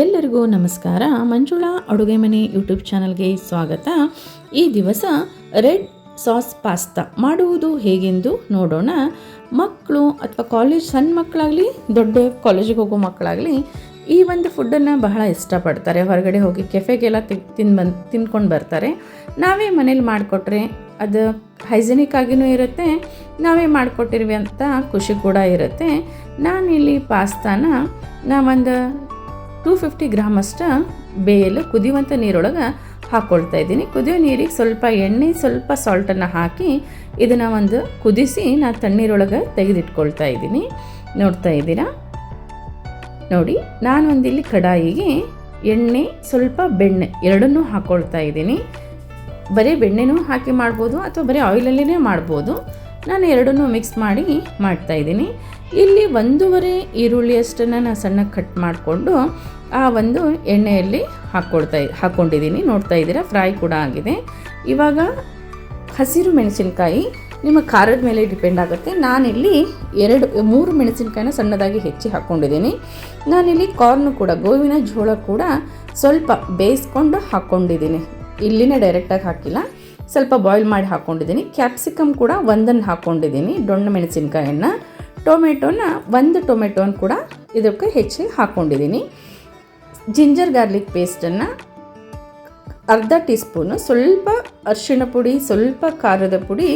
ಎಲ್ಲರಿಗೂ ನಮಸ್ಕಾರ. ಮಂಜುಳಾ ಅಡುಗೆ ಮನೆ ಯೂಟ್ಯೂಬ್ ಚಾನಲ್ಗೆ ಸ್ವಾಗತ. ಈ ದಿವಸ ರೆಡ್ ಸಾಸ್ ಪಾಸ್ತಾ ಮಾಡುವುದು ಹೇಗೆಂದು ನೋಡೋಣ. ಮಕ್ಕಳು ಅಥವಾ ಕಾಲೇಜ್ ಸಣ್ಣ ಮಕ್ಕಳಾಗಲಿ, ದೊಡ್ಡ ಕಾಲೇಜಿಗೆ ಹೋಗೋ ಮಕ್ಕಳಾಗಲಿ, ಈ ಒಂದು ಫುಡ್ಡನ್ನು ಬಹಳ ಇಷ್ಟಪಡ್ತಾರೆ. ಹೊರಗಡೆ ಹೋಗಿ ಕೆಫೆಗೆಲ್ಲ ತಿನ್ ಬಂದು, ತಿನ್ಕೊಂಡು ಬರ್ತಾರೆ. ನಾವೇ ಮನೇಲಿ ಮಾಡಿಕೊಟ್ರೆ ಅದು ಹೈಜಿನಿಕ್ ಆಗಿನೂ ಇರುತ್ತೆ. ನಾವೇ ಮಾಡಿಕೊಟ್ಟಿರ್ವಿ ಅಂತ ಖುಷಿ ಕೂಡ ಇರುತ್ತೆ. ನಾನಿಲ್ಲಿ ಪಾಸ್ತಾನ ನಾವೊಂದು ಟೂ ಫಿಫ್ಟಿ ಗ್ರಾಮಷ್ಟು ಬೇಯಲು ಕುದಿಯುವಂಥ ನೀರೊಳಗೆ ಹಾಕ್ಕೊಳ್ತಾ ಇದ್ದೀನಿ. ಕುದಿಯೋ ನೀರಿಗೆ ಸ್ವಲ್ಪ ಎಣ್ಣೆ, ಸ್ವಲ್ಪ ಸಾಲ್ಟನ್ನು ಹಾಕಿ ಇದನ್ನು ಒಂದು ಕುದಿಸಿ ನಾನು ತಣ್ಣೀರೊಳಗೆ ತೆಗೆದಿಟ್ಕೊಳ್ತಾ ಇದ್ದೀನಿ. ನೋಡ್ತಾ ಇದ್ದೀರಾ? ನೋಡಿ, ನಾನು ಒಂದಿಲ್ಲಿ ಕಡಾಯಿಗೆ ಎಣ್ಣೆ, ಸ್ವಲ್ಪ ಬೆಣ್ಣೆ ಎರಡನ್ನೂ ಹಾಕ್ಕೊಳ್ತಾ ಇದ್ದೀನಿ. ಬರೀ ಬೆಣ್ಣೆನೂ ಹಾಕಿ ಮಾಡ್ಬೋದು ಅಥವಾ ಬರೀ ಆಯಿಲಲ್ಲೇ ಮಾಡ್ಬೋದು. ನಾನು ಎರಡನ್ನೂ ಮಿಕ್ಸ್ ಮಾಡಿ ಮಾಡ್ತಾ ಇದ್ದೀನಿ. ಇಲ್ಲಿ ಒಂದೂವರೆ ಈರುಳ್ಳಿಯಷ್ಟನ್ನು ನಾನು ಸಣ್ಣಗೆ ಕಟ್ ಮಾಡಿಕೊಂಡು ಆ ಒಂದು ಎಣ್ಣೆಯಲ್ಲಿ ಹಾಕ್ಕೊಳ್ತಾ ಹಾಕ್ಕೊಂಡಿದ್ದೀನಿ ನೋಡ್ತಾ ಇದ್ದೀರಾ ಫ್ರೈ ಕೂಡ ಆಗಿದೆ. ಇವಾಗ ಹಸಿರು ಮೆಣಸಿನ್ಕಾಯಿ ನಿಮ್ಮ ಖಾರದ ಮೇಲೆ ಡಿಪೆಂಡ್ ಆಗುತ್ತೆ. ನಾನಿಲ್ಲಿ ಎರಡು, ಮೂರು ಮೆಣಸಿನ್ಕಾಯಿನ ಸಣ್ಣದಾಗಿ ಹೆಚ್ಚಿ ಹಾಕ್ಕೊಂಡಿದ್ದೀನಿ ನಾನಿಲ್ಲಿ ಕಾರ್ನು ಕೂಡ, ಗೋವಿನ ಜೋಳ ಕೂಡ ಸ್ವಲ್ಪ ಬೇಯಿಸ್ಕೊಂಡು ಹಾಕ್ಕೊಂಡಿದ್ದೀನಿ ಇಲ್ಲಿನೇ ಡೈರೆಕ್ಟಾಗಿ ಹಾಕಿಲ್ಲ. ಸ್ವಲ್ಪ ಬಾಯ್ಲ್ ಮಾಡಿ ಹಾಕ್ಕೊಂಡಿದ್ದೀನಿ ಕ್ಯಾಪ್ಸಿಕಮ್ ಕೂಡ ಒಂದನ್ನು ಹಾಕ್ಕೊಂಡಿದ್ದೀನಿ ಡೊಣ್ಣ ಮೆಣಸಿನ್ಕಾಯನ್ನು, ಟೊಮೆಟೊನ ಒಂದು ಟೊಮೆಟೊನ ಕೂಡ ಇದಕ್ಕೆ ಹೆಚ್ಚಿ ಹಾಕ್ಕೊಂಡಿದ್ದೀನಿ ಜಿಂಜರ್ ಗಾರ್ಲಿಕ್ ಪೇಸ್ಟನ್ನು ಅರ್ಧ ಟೀ ಸ್ಪೂನು ಸ್ವಲ್ಪ ಅರಿಶಿಣ ಪುಡಿ, ಸ್ವಲ್ಪ ಖಾರದ ಪುಡಿ,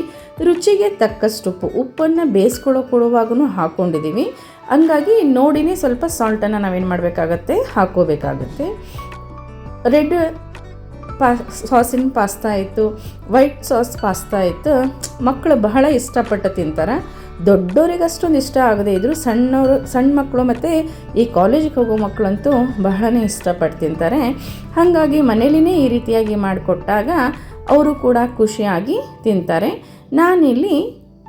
ರುಚಿಗೆ ತಕ್ಕಷ್ಟು ಉಪ್ಪು. ಉಪ್ಪನ್ನು ಬೇಯಿಸ್ಕೊಳ್ಳೋ ಕೊಡುವಾಗೂ ಹಾಕ್ಕೊಂಡಿದ್ದೀವಿ ಹಂಗಾಗಿ ನೋಡಿನೇ ಸ್ವಲ್ಪ ಸಾಲ್ಟನ್ನು ನಾವೇನು ಮಾಡಬೇಕಾಗತ್ತೆ? ಹಾಕೋಬೇಕಾಗತ್ತೆ. ರೆಡ್ ಪಾ, ಸಾಸಿನ ಪಾಸ್ತಾ ಆಯಿತು ವೈಟ್ ಸಾಸ್ ಪಾಸ್ತಾ ಆಯಿತು ಮಕ್ಕಳು ಬಹಳ ಇಷ್ಟಪಟ್ಟು ತಿಂತಾರೆ. ದೊಡ್ಡವರಿಗೆ ಅಷ್ಟೊಂದು ಇಷ್ಟ ಆಗದೆ ಇದ್ದರೂ ಸಣ್ಣವರು ಸಣ್ಣ ಮಕ್ಕಳು ಮತ್ತು ಈ ಕಾಲೇಜಿಗೆ ಹೋಗೋ ಮಕ್ಕಳಂತೂ ಬಹಳನೇ ಇಷ್ಟಪಟ್ಟು ತಿಂತಾರೆ. ಹಾಗಾಗಿ ಮನೇಲಿನೇ ಈ ರೀತಿಯಾಗಿ ಮಾಡಿಕೊಟ್ಟಾಗ ಅವರು ಕೂಡ ಖುಷಿಯಾಗಿ ತಿಂತಾರೆ. ನಾನಿಲ್ಲಿ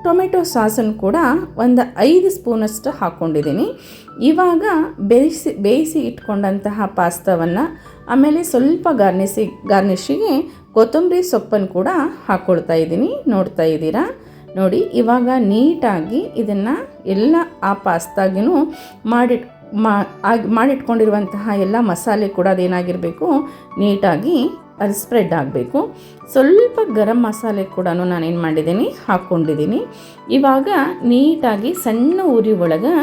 ಟೊಮೆಟೊ ಸಾಸನ್ನು ಕೂಡ ಒಂದು ಐದು ಸ್ಪೂನಷ್ಟು ಹಾಕ್ಕೊಂಡಿದ್ದೀನಿ ಇವಾಗ ಬೇಯಿಸಿ ಬೇಯಿಸಿ ಇಟ್ಕೊಂಡಂತಹ ಪಾಸ್ತಾವನ್ನು ಆಮೇಲೆ ಸ್ವಲ್ಪ ಗಾರ್ನಿಸಿ, ಗಾರ್ನಿಶಿಗೆ ಕೊತ್ತಂಬರಿ ಸೊಪ್ಪನ್ನು ಕೂಡ ಹಾಕ್ಕೊಳ್ತಾ ಇದ್ದೀನಿ. ನೋಡ್ತಾ ಇದ್ದೀರಾ? ನೋಡಿ, ಇವಾಗ ನೀಟಾಗಿ ಇದನ್ನು ಎಲ್ಲ ಆ ಪಾಸ್ತಾಗಿನೂ ಮಾಡಿಟ್, ಮಾ, ಆಗಿ, ಮಾಡಿಟ್ಕೊಂಡಿರುವಂತಹ ಎಲ್ಲ ಮಸಾಲೆ ಕೂಡ ಅದೇನಾಗಿರಬೇಕು, ನೀಟಾಗಿ ಅದು ಸ್ಪ್ರೆಡ್ ಆಗಬೇಕು. ಸ್ವಲ್ಪ ಗರಂ ಮಸಾಲೆ ಕೂಡ ನಾನೇನು ಮಾಡಿದ್ದೀನಿ, ಹಾಕ್ಕೊಂಡಿದ್ದೀನಿ. ಇವಾಗ ನೀಟಾಗಿ ಸಣ್ಣ ಉರಿ ಒಳಗೆ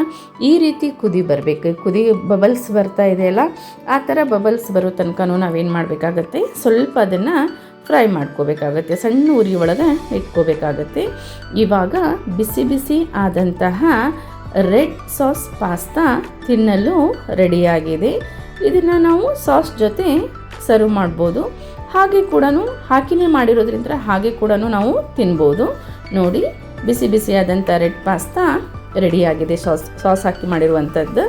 ಈ ರೀತಿ ಕುದಿ ಬರಬೇಕು. ಕುದಿ ಬಬಲ್ಸ್ ಬರ್ತಾ ಇದೆಯಲ್ಲ ಆ ಥರ ಬಬಲ್ಸ್ ಬರೋ ತನಕ ನಾವೇನು ಮಾಡಬೇಕಾಗತ್ತೆ, ಸ್ವಲ್ಪ ಅದನ್ನು ಫ್ರೈ ಮಾಡ್ಕೋಬೇಕಾಗತ್ತೆ. ಸಣ್ಣ ಉರಿ ಒಳಗೆ ಇಟ್ಕೋಬೇಕಾಗತ್ತೆ. ಇವಾಗ ಬಿಸಿ ಬಿಸಿ ಆದಂತಹ ರೆಡ್ ಸಾಸ್ ಪಾಸ್ತಾ ತಿನ್ನಲು ರೆಡಿಯಾಗಿದೆ ಇದನ್ನು ನಾವು ಸಾಸ್ ಜೊತೆ ಸರ್ವ್ ಮಾಡ್ಬೋದು. ಹಾಗೆ ಕೂಡ ಹಾಕಿನೇ ಮಾಡಿರೋದ್ರಿಂದ ಹಾಗೆ ಕೂಡ ನಾವು ತಿನ್ಬೋದು. ನೋಡಿ, ಬಿಸಿ ಬಿಸಿಯಾದಂಥ ರೆಡ್ ಪಾಸ್ತಾ ರೆಡಿಯಾಗಿದೆ. ಸಾಸ್ ಸಾಸ್ ಹಾಕಿ ಮಾಡಿರುವಂಥದ್ದು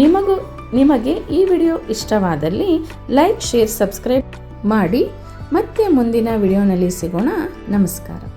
ನಿಮಗೂ, ನಿಮಗೆ ಈ ವಿಡಿಯೋ ಇಷ್ಟವಾದಲ್ಲಿ ಲೈಕ್, ಶೇರ್, ಸಬ್ಸ್ಕ್ರೈಬ್ ಮಾಡಿ. ಮತ್ತೆ ಮುಂದಿನ ವಿಡಿಯೋನಲ್ಲಿ ಸಿಗೋಣ. ನಮಸ್ಕಾರ.